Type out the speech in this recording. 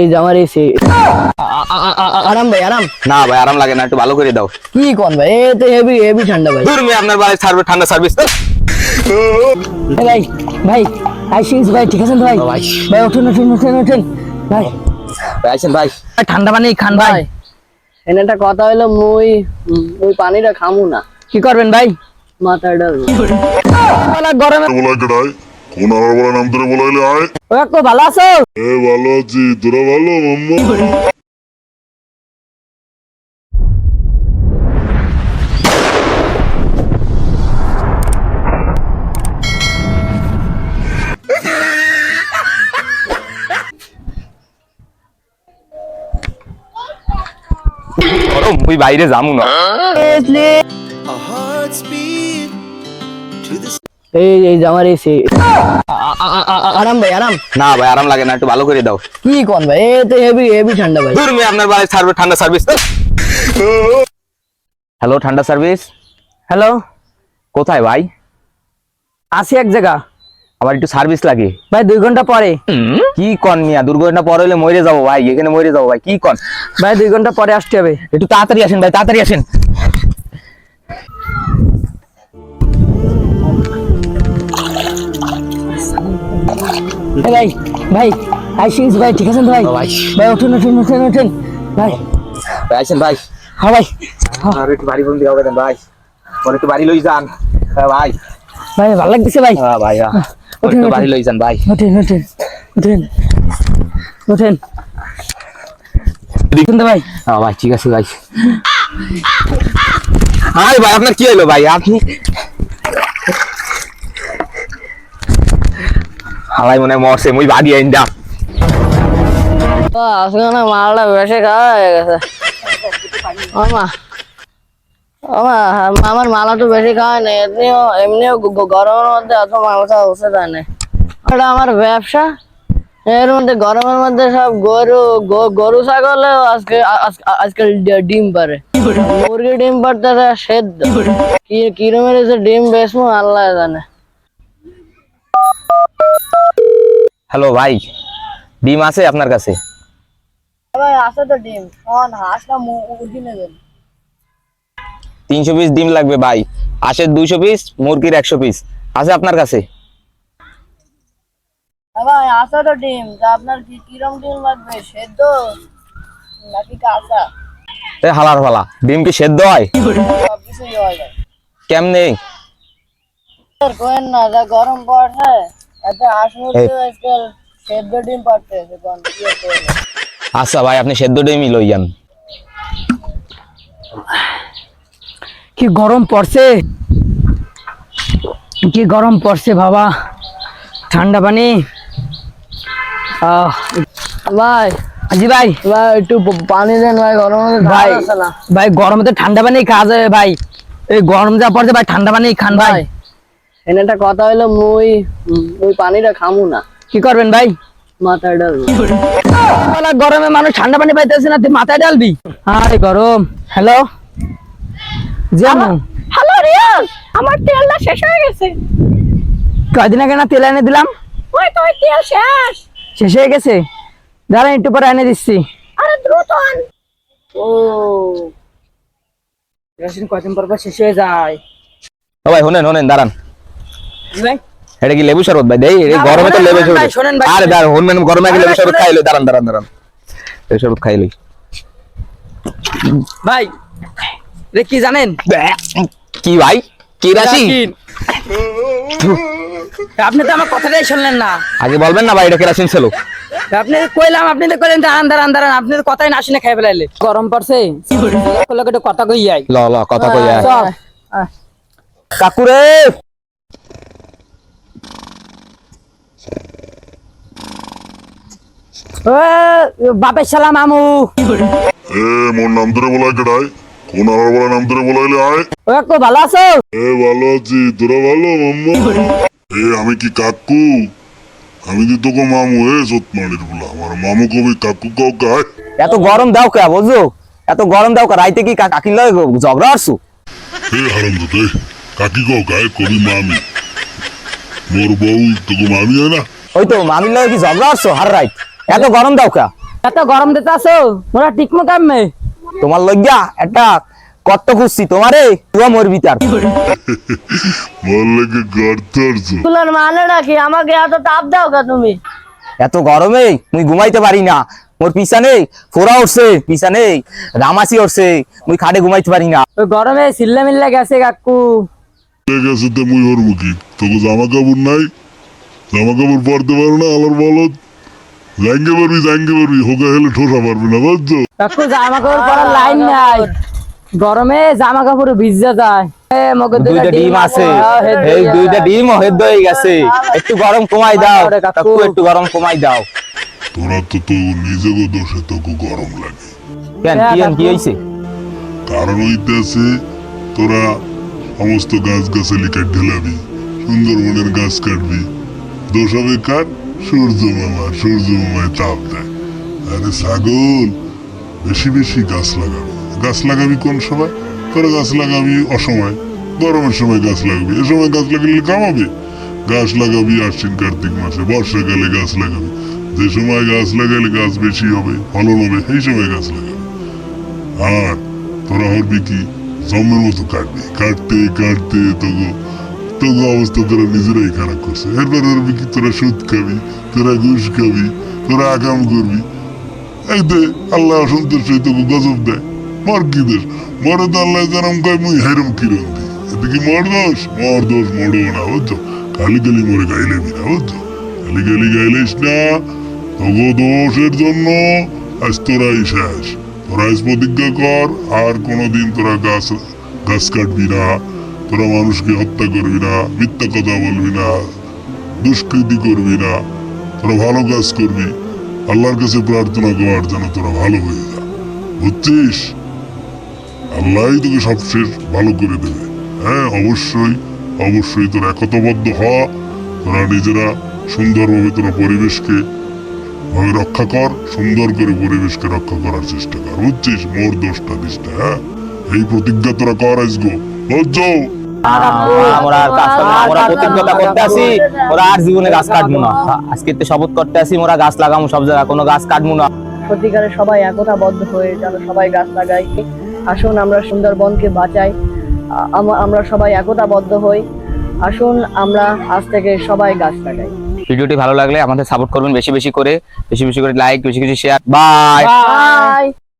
এই এসে আরাম ভাই আরাম। না ভাই আরাম লাগে না একটু ভালো করে দাও। কি কোন ভাই? এ তো হেভি হেভি ঠান্ডা ভাই। দূর আপনার বাড়ি সার্ভিস ঠান্ডা সার্ভিস ভাই ভাই আইসিস ভাই ঠিক আছে তো ভাই। ভাই। ওঠেন ওঠেন ওঠেন ওঠেন ভাই। ভাই আসেন ভাই। ঠান্ডা পানি খান ভাই। এনে একটা কথা হলো মুই ওই পানিটা খামু না। কি করবেন ভাই? মাথাটা গরমে কোন আর বলা নাম ধরে বলাইলে আয়। ও একটু ভালো আছো? এ ভালো আছি। তোরা ভালো মাম্মা? মুই বাইরে যামু না। এই এই আমার এসে আরাম ভাই আরাম। না ভাই আরাম লাগে না একটু ভালো করে দাও। কি কোন ভাই? এ তো হেভি হেভি ঠান্ডা ভাই। দূর মেয়ে আপনার বাড়ি সার্ভিস ঠান্ডা সার্ভিস হ্যালো ঠান্ডা সার্ভিস হ্যালো কোথায় ভাই? আসি এক জায়গা। আমার একটু সার্ভিস লাগে। ভাই দুই ঘণ্টা পরে। কি কন মিয়া? দুর্ঘটনা পরে হলে মরে যাব ভাই এখানে মরে যাব ভাই কি কন? ভাই দুই ঘণ্টা পরে আসতে হবে। একটু তাড়াতাড়ি আসেন ভাই তাড়াতাড়ি আসেন। ভাই ভাই আইসিস ভাই ঠিক আছে তো ভাই? ভাই। ভাই ওঠেন ওঠেন ওঠেন ওঠেন। ভাই। ভাই আসেন ভাই। হ্যাঁ ভাই। আর একটু বাড়ি বন্দি হবে দেন ভাই। পরে একটু বাড়ি লই যান। হ্যাঁ ভাই। ভাই ভালো লাগতেছে ভাই। হ্যাঁ ভাই হ্যাঁ। ওঠেন, একটু। বাড়ি লই যান ভাই। ওঠেন ওঠেন ওঠেন। ওঠেন। দেখুন তো ভাই। হ্যাঁ ভাই ঠিক আছে ভাই। আরে ভাই আপনার কি হলো ভাই? আপনি হালাই মনে মরছে, মুই বাড়ি আইন দা। আজকে না মালটা বেশি খাওয়া হয়ে গেছে। আমা আমা আমার মালা তো বেশি খাওয়া নেই এমনিও এমনিও গরমের মধ্যে এত মাল খাওয়া উচিত না। এটা আমার ব্যবসা, এর মধ্যে গরমের মধ্যে সব গরু গরু ছাগলে আজকে আজকাল ডিম পারে মুরগি ডিম পারতেছে সেদ্ধ। কি কিরমের ডিম বেসমু আল্লাহ জানে। হ্যালো ভাই ডিম আছে আপনার কাছে? ভাই আছে তো ডিম। কোন হাঁস না মুরগি নেবেন তিনশো পিস ডিম লাগবে ভাই। হাঁসের দুইশো পিস মুরগির একশো পিস আছে আপনার কাছে? ভাই আসা তো ডিম। তা আপনার কি কিরম ডিম লাগবে? সেদ্ধ? নাকি কাঁচা? এ হালার ফালা ডিম কি সেদ্ধ হয়? হয়। কেমনে? কোয়েন না যা গরম পড়ছে। করবে? আচ্ছা ভাই আপনি সেদ্ধ ডিমই লই যান। কি গরম পড়ছে? কি গরম পড়ছে বাবা? ঠান্ডা পানি? আহ, ভাই। জি ভাই। ভাই একটু পানি দেন ভাই গরম ভাই ভাই গরমে তো ঠান্ডা পানি খাওয়া যাবে ভাই। এই গরম যা পড়ছে ভাই ঠান্ডা পানি খান ভাই এনে একটা কথা হলো মুই ওই পানিটা খামু না। কি করবেন ভাই? মাথায় ডালবো গরমে মানুষ ঠান্ডা পানি পাইতেছে না তুই মাথায় ডালবি হাই গরম। হ্যালো? জানো হ্যালো রিয়াজ আমার তেলটা শেষ হয়ে গেছে। কয়দিন আগে না তেল এনে দিলাম? ওই তো ওই তেল শেষ। শেষ হয়ে গেছে? দাঁড়ান একটু পরে এনে দিচ্ছি। আরে দ্রুত আন। ও। কেরোসিন কয়দিন পর পর শেষ হয়ে যায়? ও ভাই শোনেন শোনেন দাঁড়ান। ভাই এটা কি লেবু শরবত ভাই? দেই এই গরমে তো লেবু শরবত। আরে দাঁড়ান শুনবেন গরমে আগে আরে লেবু শরবত। খাইলো দাঁড়ান দাঁড়ান দাঁড়ান। লেবু শরবত খাইলো। ভাই রে কি জানেন? কি ভাই? কি রাশি? আপনি তো আমার কথাটাই শুনলেন না। আগে বলবেন না ভাই এটা কেরাসিন ছিল। আপনি কইলাম আপনি তো কইলেন দাঁড়ান দাঁড়ান দাঁড়ান আপনি তো কথাই না শুনে খাই ফেলাইলে গরম পড়ছে। কথা কই যাই ল ল কথা কই। চল। কাকুরে! বাপের আমু এ মোর নাম ধরে বলা কেডাই? কোন বলা নাম ধরে বলাইলে আয়। ও একটু ভালো আছো? এ ভালো আছি। তোরা ভালো মাম্মা? এ আমি কি কাকু? আমি কি তোকে মামু এ বলা। আমার মামু কবি কাকু কাউ কায়? এত গরম দাও কে বুঝছ? এত গরম দাও কে রাইতে কি কা- কাকির লগে ঝগড়া আসছো এ হারাম দে কাকি কাউ কায় কবি মামি। মোর বউ তোকে মামি হয় না? ওই তো মামির লগে কি ঝগড়া আসছো হার রাইত? এত গরম দাও কে? এত গরম দিতে আসো মোরা টিকমো কামে। তোমার লজ্জা একটা কত খুঁজছি তোমারে? তুই মরবি তার। বললে কি গর্ত আসছো তুলার মানে নাকি? আমাকে এত তাপ দাও কা তুমি? এত গরমে মুই ঘুমাইতে পারি না। মোর পিছানে ফোরা উঠছে পিছানে রামাসি উঠছে মুই খাটে ঘুমাইতে পারি না। ওই গরমে সিল্লা মিল্লা গেছে কাকু। ঠিক আছে তো মুই ওর মুখি তোকে জামা কাপড় নাই? জামা কাপড় পরতে পারো না আলার বলত জাঙ্গে পারবি জাঙ্গে পারবি হোকা হেলে ঠোসা পারবি না বুঝছ জামা কাপড় পরার লাইন নাই। গরমে জামা কাপড় ভিজা যায়। এ, মগে দুইটা ডিম আছে। এই দুইটা। ডিম হেদ্দ হয়ে গেছে। একটু গরম কমাই দাও। কাকু। একটু গরম কমাই দাও। তোরা তো তো নিজেকে দোষে তোকে গরম লাগে। কেন কি হ্যাঁ, কি। হইছে? কারণ হইতেছে তোরা সমস্ত গাছ গাছালি কাট ঢেলাবি সুন্দরবনের গাছ কাটবি। দোষ হবে কার? সূর্য মামা সূর্য মামায় চাপ দেয়। আরে ছাগল, বেশি বেশি গাছ লাগাবি। গাছ লাগাবি কোন সময়? তোরা গাছ লাগাবি অসময়। গরমের সময় গাছ লাগাবি। এ সময় গাছ লাগালে কামাবে। গাছ লাগাবি আশ্বিন কার্তিক মাসে, বর্ষাকালে গাছ লাগাবি। যে সময় গাছ লাগালে গাছ বেশি হবে, ফলন হবে, সেই সময় গাছ লাগাবি। আর তোরা হরবি কি? জমের মতো কাটবি। কাটতে কাটতে তোকে তোকে অবস্থা তোরা নিজেরাই খারাপ করছে। এরপর হরবি কি, তোরা সুদ খাবি, তোরা ঘুষ খাবি, তোরা আকাম করবি। এই দে আল্লাহ অসন্তোষ হয়ে তোকে গজব দেয়। মর কি দোষ? মরে তো আল্লাহ জানাম কয়, মুই হেরম কিরণ দি এতে কি মর দোষ? মর দোষ মরো না, বুঝছ? খালি খালি মরে গাইলেবি না, বুঝছ? খালি খালি গাইলিস না। তোকে দোষের জন্য আজ তোরাই শেষ তোরা প্রতিজ্ঞা কর, আর কোনোদিন তোরা গাছ গাছ কাটবি না। তোরা মানুষকে হত্যা করবি না, মিথ্যা কথা বলবি না, দুষ্কৃতি করবি না, তোরা ভালো কাজ করবি। আল্লাহর কাছে প্রার্থনা কর যেন তোরা ভালো হয়ে যা। বুঝছিস? আল্লাহই তোকে সবশেষ ভালো করে দেবে। হ্যাঁ অবশ্যই অবশ্যই তোরা একতাবদ্ধ হ। তোরা নিজেরা সুন্দরভাবে তোরা পরিবেশকে ভাবে রক্ষা কর, সুন্দর করে পরিবেশকে রক্ষা করার চেষ্টা কর। বুঝছিস? মোর দোষটা দিস হ্যাঁ? এই প্রতিজ্ঞা তোরা কর আজগো। বুঝছ আমরা আর কাজ করব আমরা প্রতিজ্ঞতা করতে আসি ওরা আর জীবনে গাছ কাটবো না। আজকে তো শপথ করতে আসি মোরা গাছ লাগামো সব জায়গায় কোনো গাছ কাটবো না। সত্যিকারে সবাই একতাবদ্ধ হয়ে যেন সবাই গাছ লাগাই আসুন আমরা সুন্দরবনকে বাঁচাই। আমরা সবাই একতাবদ্ধ হই। আসুন আমরা আজ থেকে সবাই গাছ লাগাই। ভিডিওটি ভালো লাগলে আমাদের সাপোর্ট করবেন বেশি বেশি করে। বেশি বেশি করে লাইক বেশি বেশি শেয়ার বাই